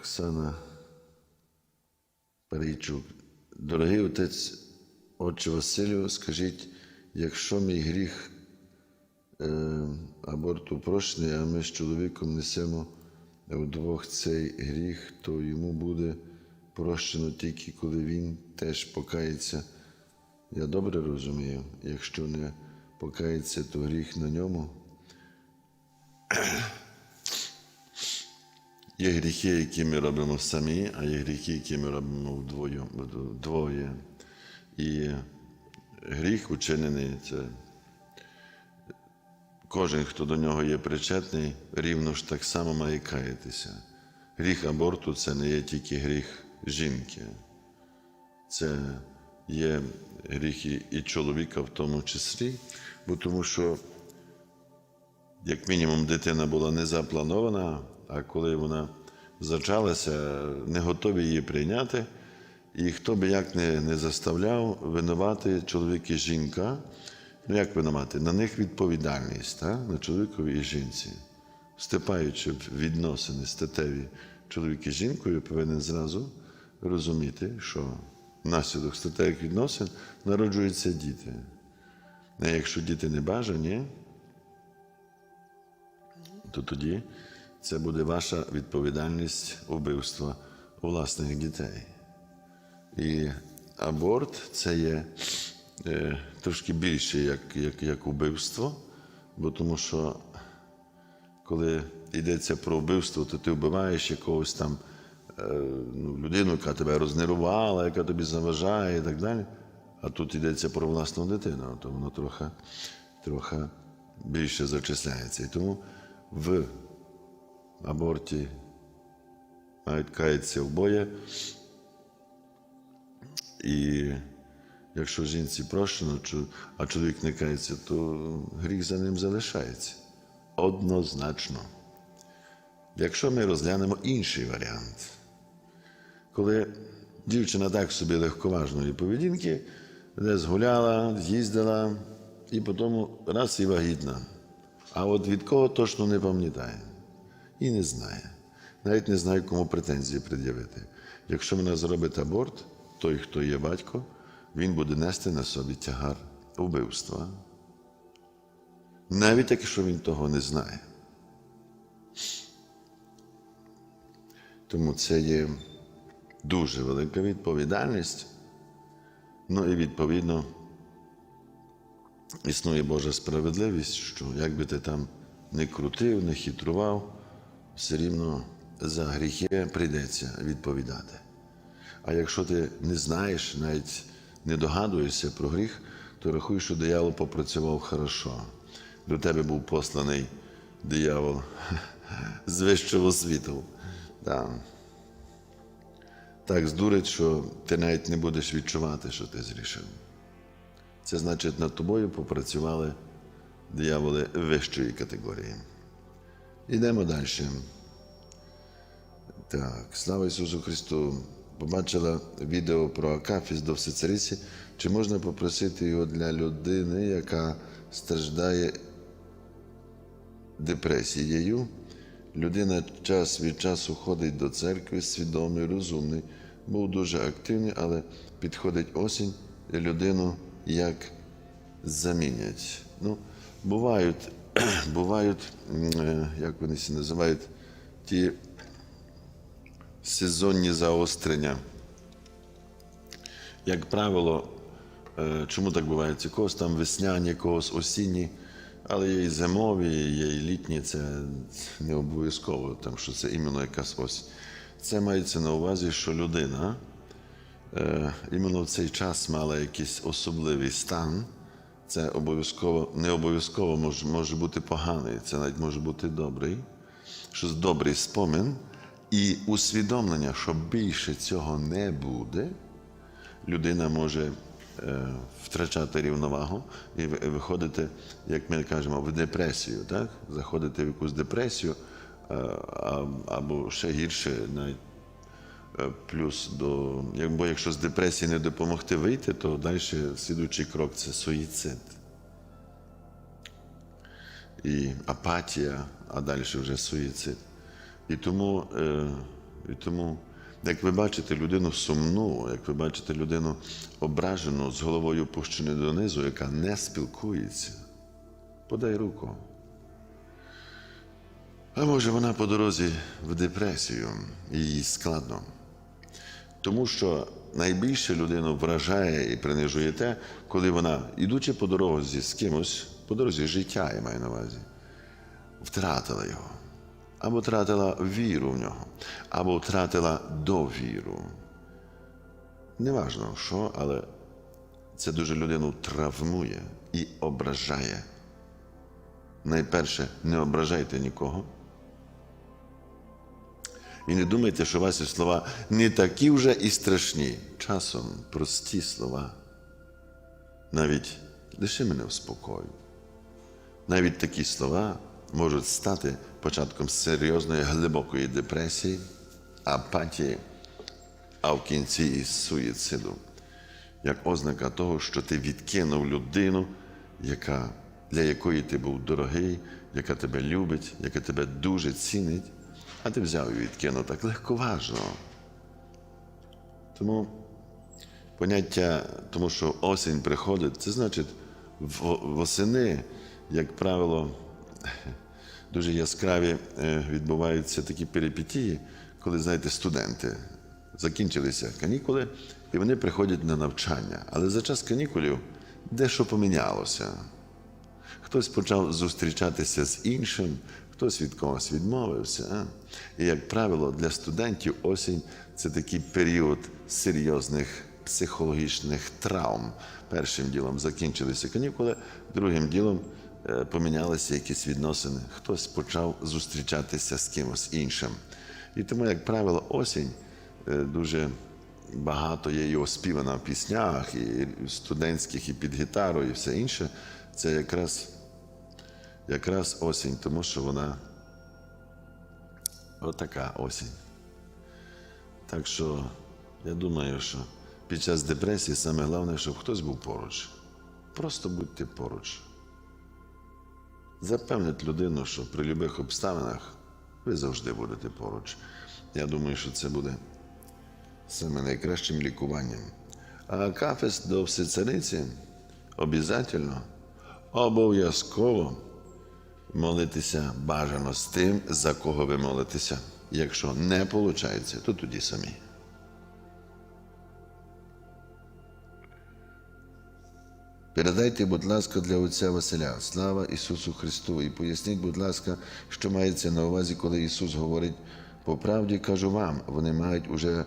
Оксана Парійчук. Дорогий отець Отче Василю, скажіть, якщо мій гріх е, аборту прощений, а ми з чоловіком несемо вдвох цей гріх, то йому буде прощено тільки коли він теж покається. Я добре розумію, якщо не покається, то гріх на ньому. Є гріхи, які ми робимо самі, а є гріхи, які ми робимо вдвоє. вдвоє. І гріх учинений це кожен, хто до нього є причетний, рівно ж так само має каятися. Гріх аборту це не є тільки гріх жінки, це є гріхи і чоловіка в тому числі, бо тому що як мінімум, дитина була не запланована, а коли вона зачалася, не готові її прийняти. І хто би як не, не заставляв винувати чоловік і жінка, ну як винувати? На них відповідальність, так? на чоловікові і жінці. Вступаючи в відносини статеві чоловік і жінкою, повинен зразу розуміти, що внаслідок статевих відносин народжуються діти. А якщо діти не бажані, то тоді це буде ваша відповідальність вбивства власних дітей. І аборт це є е, трошки більше, як, як, як вбивство, бо тому що коли йдеться про вбивство, то ти вбиваєш якогось там е, ну, людину, яка тебе рознервувала, яка тобі заважає і так далі. А тут йдеться про власну дитину, то воно трохи, трохи більше зачисляється. І тому в аборті мають каятися обоє. І якщо жінці прощено, а чоловік не кається, то гріх за ним залишається. Однозначно. Якщо ми розглянемо інший варіант, коли дівчина так собі легковажної поведінки, десь гуляла, з'їздила, і потім раз і вагітна. А от від кого точно не пам'ятає і не знає. Навіть не знає, кому претензії пред'явити. Якщо вона зробить аборт, той, хто є батько, він буде нести на собі тягар вбивства. Навіть якщо він того не знає. Тому це є дуже велика відповідальність. Ну і відповідно існує Божа справедливість, що як би ти там не крутив, не хитрував, все рівно за гріхи прийдеться відповідати. А якщо ти не знаєш, навіть не догадуєшся про гріх, то рахуй, що диявол попрацював хорошо. До тебе був посланий диявол з вищого світу. Да. Так здурить, що ти навіть не будеш відчувати, що ти зрішив. Це значить, над тобою попрацювали дияволи вищої категорії. Йдемо далі. Так, слава Ісусу Христу. Побачила відео про Акафіс до Всецариці. Чи можна попросити його для людини, яка страждає депресією? Людина час від часу ходить до церкви, свідомий, розумний, був дуже активний, але підходить осінь, і людину як замінять. Ну, бувають, бувають, е, як вони це називають, ті сезонні заострення. Як правило, е, чому так буває? Ці когось там весняні, когось осінні, але є і зимові, є і літні, це не обов'язково, там, що це іменно якась осінь. Це мається на увазі, що людина е, іменно в цей час мала якийсь особливий стан. Це обов'язково, не обов'язково може, може бути поганий, це навіть може бути добрий, щось добрий спомин і усвідомлення, що більше цього не буде, людина може е, втрачати рівновагу і виходити, як ми кажемо, в депресію, так? заходити в якусь депресію, е, або ще гірше, навіть плюс до. Бо якщо з депресії не допомогти вийти, то далі слідуючий крок це суїцид. І апатія, а далі вже суїцид. І тому е, І тому, як ви бачите людину сумну, як ви бачите людину ображену з головою опущеною донизу, яка не спілкується, подай руку. А може вона по дорозі в депресію, їй складно. Тому що найбільше людину вражає і принижує те, коли вона, ідучи по дорозі з кимось, по дорозі життя, я маю на увазі, втратила його, або втратила віру в нього, або втратила довіру. Неважно що, але це дуже людину травмує і ображає. Найперше, не ображайте нікого. І не думайте, що ваші слова не такі вже і страшні. Часом прості слова. Навіть лиши мене в спокою. Навіть такі слова можуть стати початком серйозної глибокої депресії, апатії, а в кінці і суїциду, як ознака того, що ти відкинув людину, яка, для якої ти був дорогий, яка тебе любить, яка тебе дуже цінить, а ти взяв і відкинув так легковажно. Тому поняття, тому що осінь приходить, це значить восени, як правило, дуже яскраві е, відбуваються такі перипетії, коли, знаєте, студенти закінчилися канікули, і вони приходять на навчання. Але за час канікулів дещо помінялося. Хтось почав зустрічатися з іншим, хтось від когось відмовився. І, як правило, для студентів осінь це такий період серйозних психологічних травм. Першим ділом закінчилися канікули, другим ділом е, помінялися якісь відносини. Хтось почав зустрічатися з кимось іншим. І тому, як правило, осінь е, дуже багато є і оспівана в піснях, і студентських, і під гітару, і все інше. Це якраз, якраз осінь, тому що вона отака осінь. Так що я думаю, що під час депресії саме головне, щоб хтось був поруч. Просто будьте поруч. Запевніть людину, що при будь-яких обставинах ви завжди будете поруч. Я думаю, що це буде саме найкращим лікуванням. А кафес до всецариці обов'язково, обов'язково молитися бажано з тим, за кого ви молитеся. Якщо не виходить, то тоді самі. Передайте, будь ласка, для отця Василя, слава Ісусу Христу, і поясніть, будь ласка, що мається на увазі, коли Ісус говорить, по правді кажу вам, вони мають уже,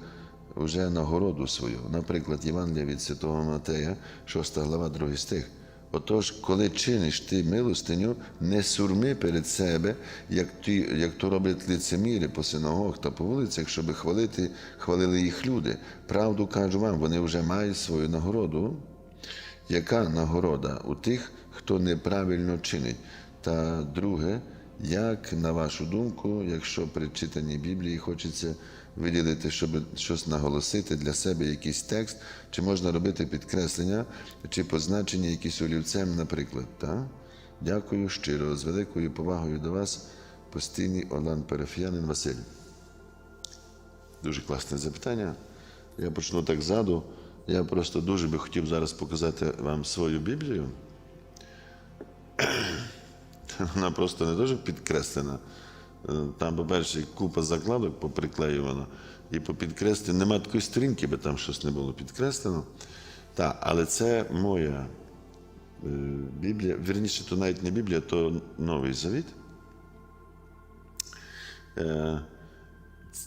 уже нагороду свою. Наприклад, Євангелія від Святого Матея, 6 глава, 2 стих. Отож, коли чиниш ти милостиню, не сурми перед себе, як, ті, як то роблять лицеміри по синагогах та по вулицях, щоб хвалити, хвалили їх люди. Правду кажу вам, вони вже мають свою нагороду. Яка нагорода у тих, хто неправильно чинить? Та друге, як на вашу думку, якщо при читанні Біблії хочеться виділити, щоб щось наголосити для себе якийсь текст, чи можна робити підкреслення, чи позначення якісь олівцем, наприклад? Та? Дякую щиро, з великою повагою до вас, постійний Олан Парафіянин Василь. Дуже класне запитання. Я почну так ззаду. Я просто дуже би хотів зараз показати вам свою Біблію. Вона просто не дуже підкреслена. Е, Там, по-перше, купа закладок поприклеювано, і по підкресленню немає такої сторінки, бо там щось не було підкреслено. Так, але це моя е, Біблія. Вірніше, то навіть не Біблія, то Новий Завіт. Е,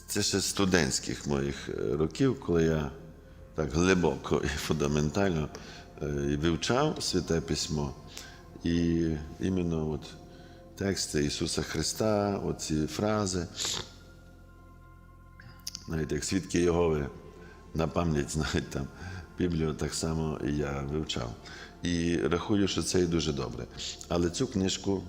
Це ще студентських моїх років, коли я так глибоко і фундаментально вивчав Святе Письмо. І іменно от тексти Ісуса Христа, оці фрази, навіть як свідки Єгови на пам'ять знають там Біблію так само і я вивчав. І рахую, що це і дуже добре. Але цю книжку,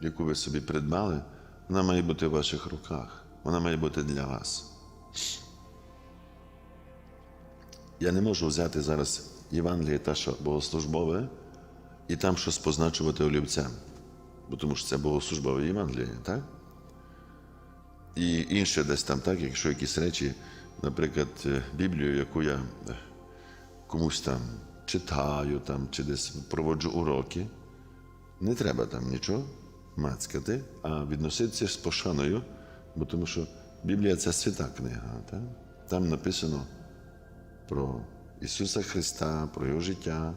яку ви собі придбали, вона має бути в ваших руках. Вона має бути для вас. Я не можу взяти зараз Євангеліє та що богослужбове, і там щось позначувати олівцем. Бо тому що це богослужбове Євангеліє, так? і інше десь там, так, якщо якісь речі, наприклад, е, Біблію, яку я е, комусь там читаю, там, чи десь проводжу уроки, не треба там нічого мацькати, а відноситися з пошаною, бо тому що Біблія це свята книга. Так? Там написано про Ісуса Христа, про Його життя,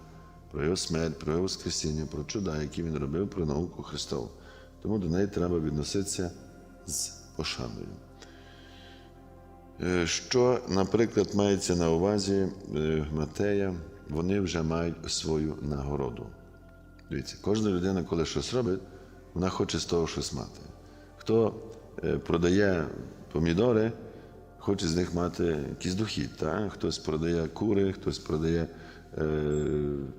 про Його смерть, про Його Воскресіння, про чуда, які Він робив, про науку Христову. Тому до неї треба відноситися з пошаною. Е, Що, наприклад, мається на увазі е, Матея, вони вже мають свою нагороду. Дивіться, кожна людина, коли щось робить, вона хоче з того щось мати. Хто е, продає помідори, хоче з них мати якийсь дохід. Так? Хтось продає кури, хтось продає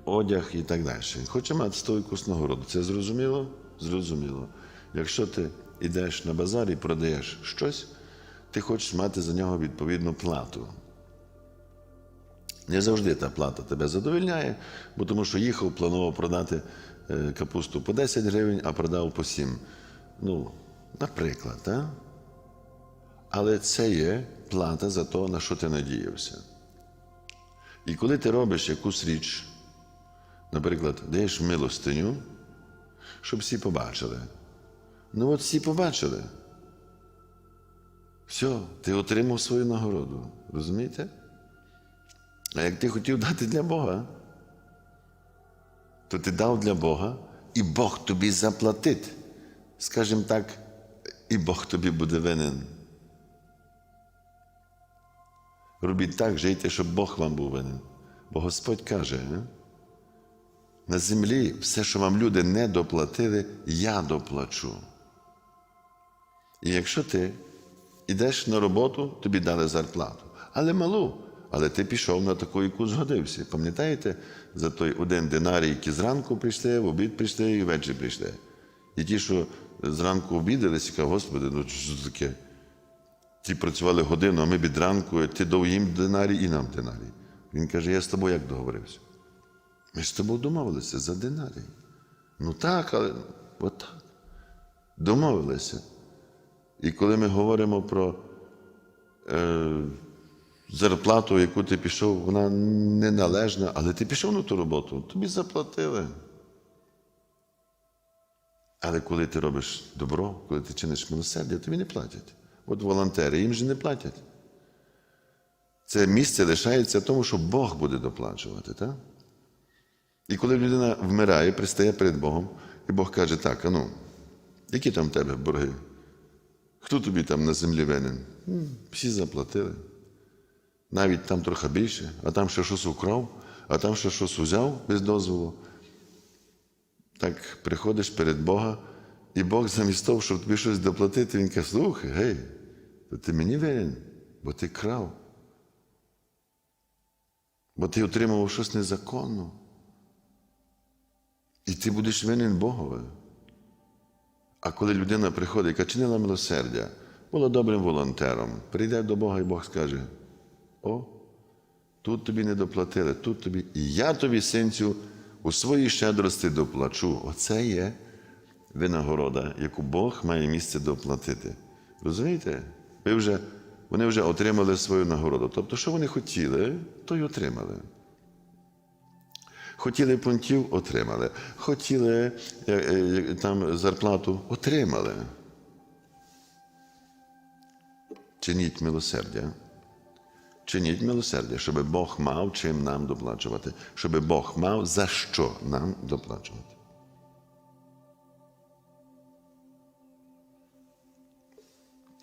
одяг і так далі. Хоче мати того нагороду. Це зрозуміло? Зрозуміло. Якщо ти йдеш на базар і продаєш щось, ти хочеш мати за нього відповідну плату. Не завжди та плата тебе задовольняє, бо тому що їхав, планував продати е, капусту по 10 гривень, а продав по 7. Ну, наприклад, так? Але це є плата за те, на що ти надіявся. І коли ти робиш якусь річ, наприклад, даєш милостиню, щоб всі побачили. Ну от всі побачили. Все, ти отримав свою нагороду. Розумієте? А як ти хотів дати для Бога, то ти дав для Бога, і Бог тобі заплатить. Скажімо так, і Бог тобі буде винен. Робіть так, жийте, щоб Бог вам був винен. Бо Господь каже, е, на землі все, що вам люди не доплатили, я доплачу. І якщо ти йдеш на роботу, тобі дали зарплату, але малу, але ти пішов на таку, яку згодився. Пам'ятаєте за той один динарій, які зранку прийшли, в обід прийшли і ввечері прийшли. І ті, що зранку обідалися, кажуть, Господи, ну що таке? Ті працювали годину, а ми від ранку, ти дав їм динарій і нам динарій. Він каже, я з тобою як договорився? Ми з тобою домовилися за динарій. Ну так, але отак. Домовилися. І коли ми говоримо про е, зарплату, яку ти пішов, вона неналежна, але ти пішов на ту роботу, тобі заплатили. Але коли ти робиш добро, коли ти чиниш милосердя, тобі не платять. От волонтери їм же не платять. Це місце лишається тому, що Бог буде доплачувати. Так? І коли людина вмирає, пристає перед Богом, і Бог каже, так, а ну, які там в тебе борги? Хто тобі там на землі винен? Всі заплатили. Навіть там трохи більше, а там ще щось украв, а там ще щось узяв без дозволу. Так приходиш перед Бога, і Бог замість того, щоб тобі щось доплатити, Він каже, слухай, гей, то ти мені винен, бо ти крав. Бо ти отримував щось незаконно. І ти будеш винен Богові. А коли людина приходить, яка чинила милосердя, була добрим волонтером, прийде до Бога і Бог скаже: О, тут тобі не доплатили, тут тобі, і я тобі, синцю, у своїй щедрості доплачу. Оце є винагорода, яку Бог має місце доплатити. Розумієте? Ви вже, вони вже отримали свою нагороду. Тобто, що вони хотіли, то й отримали. Хотіли пунктів отримали. Хотіли е, е, там зарплату отримали. Чиніть милосердя. Чиніть милосердя, щоб Бог мав чим нам доплачувати, щоб Бог мав за що нам доплачувати.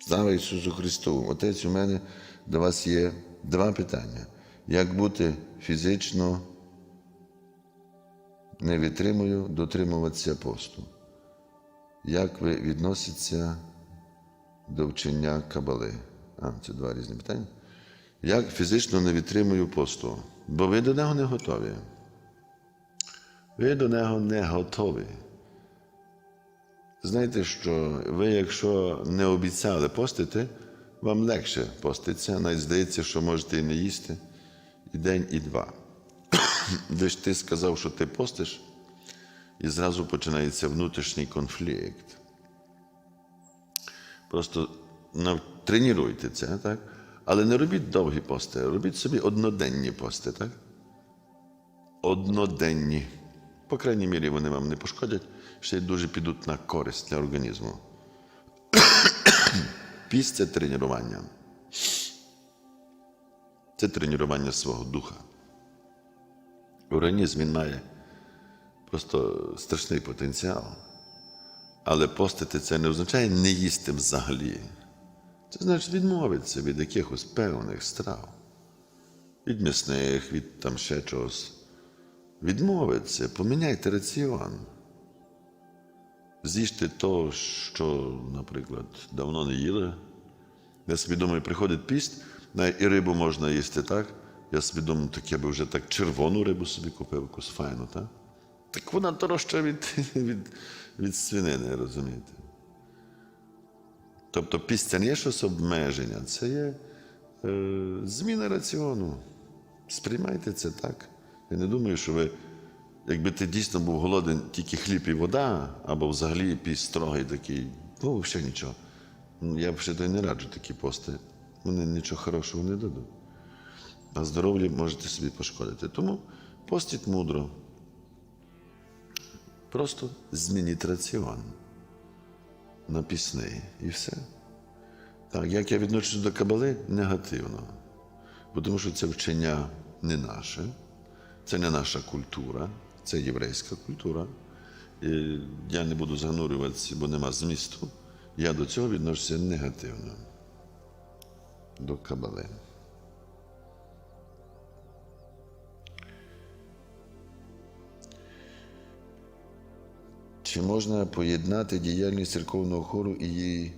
Слава Ісусу Христу! Отець, у мене до вас є два питання. Як бути фізично не витримую дотримуватися посту. Як ви відноситься до вчення кабали? А, це два різні питання. Як фізично не відтримую посту? Бо ви до нього не готові. Ви до нього не готові. Знаєте, що ви, якщо не обіцяли постити, вам легше поститься, навіть здається, що можете і не їсти і день, і два. Де ж ти сказав, що ти постиш, і зразу починається внутрішній конфлікт. Просто тренуйте це, так? Але не робіть довгі пости, робіть собі одноденні пости, так? Одноденні. По крайній мірі, вони вам не пошкодять, ще й дуже підуть на користь для організму. Піст це тренування. Це тренування свого духа. Організм він має просто страшний потенціал. Але постити це не означає не їсти взагалі. Це значить відмовитися від якихось певних страв, від м'ясних, від там ще чогось. Відмовитися, поміняйте раціон. З'їжте то, що, наприклад, давно не їли. Я собі думаю, приходить піст, і рибу можна їсти так. Я собі думаю, так я би вже так червону рибу собі купив, якусь файну, так? Так вона дорожча від, від, від свинини, розумієте? Тобто піст це не є щось обмеження, це є е, зміна раціону. Сприймайте це так. Я не думаю, що ви, якби ти дійсно був голоден тільки хліб і вода, або взагалі піст строгий такий, ну, взагалі нічого. Ну, Я б ще то й не раджу такі пости. Вони нічого хорошого не дадуть. А здоров'я можете собі пошкодити. Тому постіть мудро. Просто змініть раціон на пісний і все. Так, як я відношусь до кабали? Негативно. Бо Тому що це вчення не наше, це не наша культура, це єврейська культура. І я не буду занурюватися, бо нема змісту. Я до цього відношуся негативно. До кабали. Чи можна поєднати діяльність церковного хору і її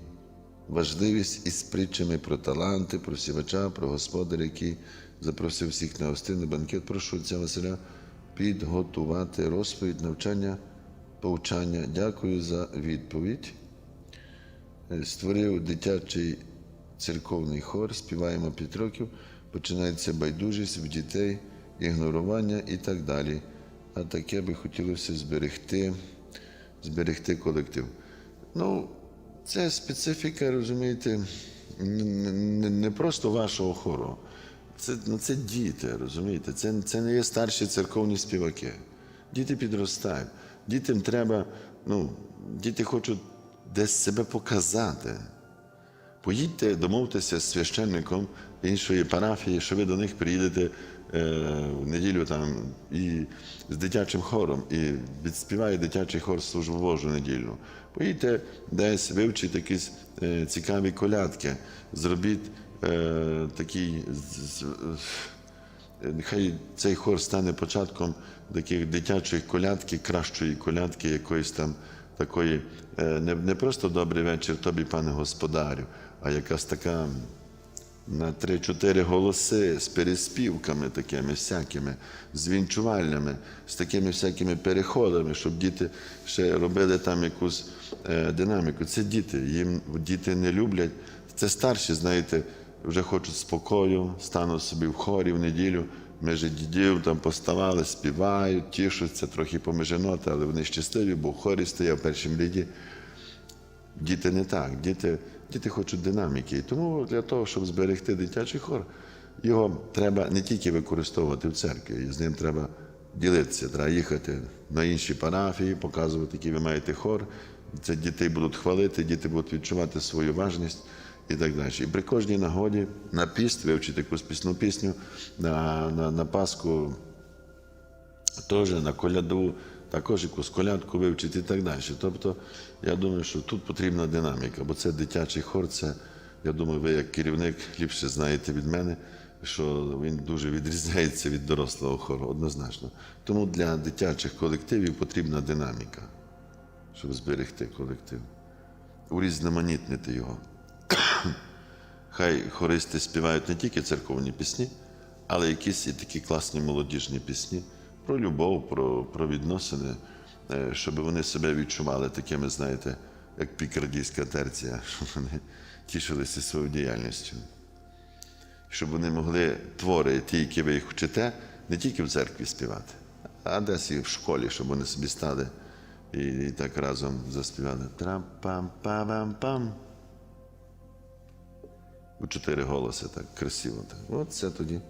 важливість із притчами про таланти, про сівача, про господаря, який запросив всіх на гостинний банкет? Прошу отця Василя підготувати розповідь, навчання, повчання. Дякую за відповідь. Е, Створив дитячий церковний хор, співаємо 5 років, починається байдужість в дітей, ігнорування і так далі. А таке би хотілося зберегти, зберегти колектив. Ну, це специфіка, розумієте, не, просто вашого хору. Це, ну, це діти, розумієте? Це, це не є старші церковні співаки. Діти підростають. Дітям треба, ну, діти хочуть десь себе показати. Поїдьте, домовтеся з священником іншої парафії, що ви до них приїдете е, в неділю там і з дитячим хором, і відспіває дитячий хор службу Божу недільну. Поїдьте десь, вивчіть якісь е, цікаві колядки, зробіть е, такий. з- Нехай цей хор стане початком таких дитячих колядки, кращої колядки, якоїсь там такої, е, не, не просто добрий вечір тобі, пане господарю, а якась така на три-чотири голоси з переспівками такими всякими, з вінчувальнями, з такими всякими переходами, щоб діти ще робили там якусь е, динаміку. Це діти, їм діти не люблять. Це старші, знаєте, вже хочуть спокою, стануть собі в хорі в неділю. Межі дідів там поставали, співають, тішуться, трохи помеженоти, але вони щасливі, бо в хорі в першому ряді. Діти не так. Діти, діти хочуть динаміки. І тому для того, щоб зберегти дитячий хор, його треба не тільки використовувати в церкві, з ним треба ділитися. Треба їхати на інші парафії, показувати, який ви маєте хор. Це дітей будуть хвалити, діти будуть відчувати свою важність і так далі. І при кожній нагоді на піст вивчити якусь пісну пісню, на, на, на Пасху теж на коляду, також якусь колядку вивчити і так далі. Тобто, я думаю, що тут потрібна динаміка, бо це дитячий хор, це, я думаю, ви як керівник ліпше знаєте від мене, що він дуже відрізняється від дорослого хору, однозначно. Тому для дитячих колективів потрібна динаміка, щоб зберегти колектив, урізноманітнити його. Хай хористи співають не тільки церковні пісні, але якісь і такі класні молодіжні пісні про любов, про, про відносини, е, щоб вони себе відчували такими, знаєте, як пікардійська терція, щоб вони тішилися своєю діяльністю. Щоб вони могли твори, ті, які ви їх вчите, не тільки в церкві співати, а десь і в школі, щоб вони собі стали і, і так разом заспівали. Трам-пам-пам-пам. У чотири голоси, так красиво. Так. От це тоді.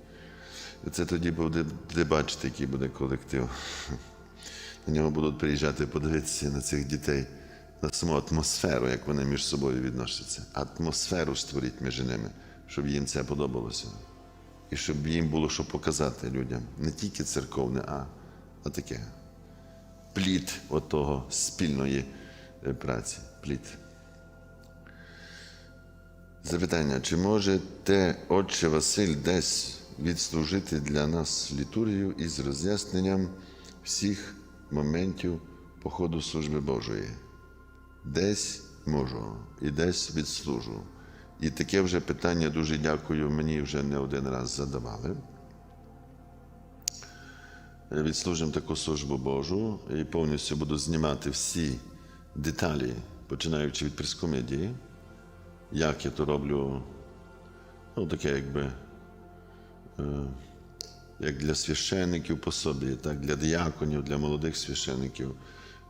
Це тоді буде, буде бачити, який буде колектив. На нього будуть приїжджати подивитися на цих дітей, на саму атмосферу, як вони між собою відносяться. Атмосферу створіть між ними, щоб їм це подобалося. І щоб їм було що показати людям. Не тільки церковне, а, а таке. Плід отого спільної е, праці. Плід. Запитання, чи може те отче Василь десь відслужити для нас літургію із роз'ясненням всіх моментів походу служби Божої? Десь можу і десь відслужу. І таке вже питання дуже дякую, мені вже не один раз задавали. Е, Відслужимо таку службу Божу і повністю буду знімати всі деталі, починаючи від прескомедії як я то роблю, ну, таке якби, е, як для священників по собі, так, для діяконів, для молодих священників,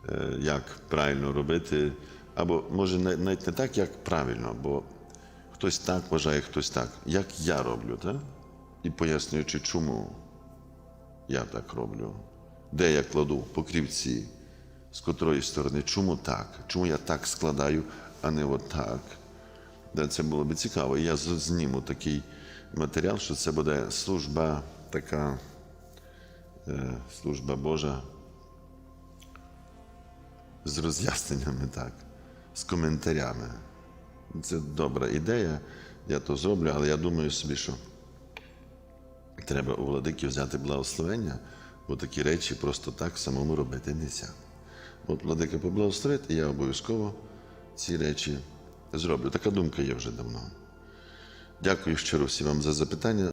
е, як правильно робити. Або може навіть не так, як правильно, бо хтось так вважає, хтось так. Як я роблю, так? І пояснюючи, чому я так роблю, де я кладу покрівці, з котрої сторони, чому так, чому я так складаю, а не отак. Це було б цікаво. Я зніму такий матеріал, що це буде служба така, е, служба Божа з роз'ясненнями, так, з коментарями. Це добра ідея, я то зроблю, але я думаю собі, що треба у владики взяти благословення, бо такі речі просто так самому робити не можна. От владика поблагословить, і я обов'язково ці речі зроблю. Така думка є вже давно. Дякую щиро всім вам за запитання.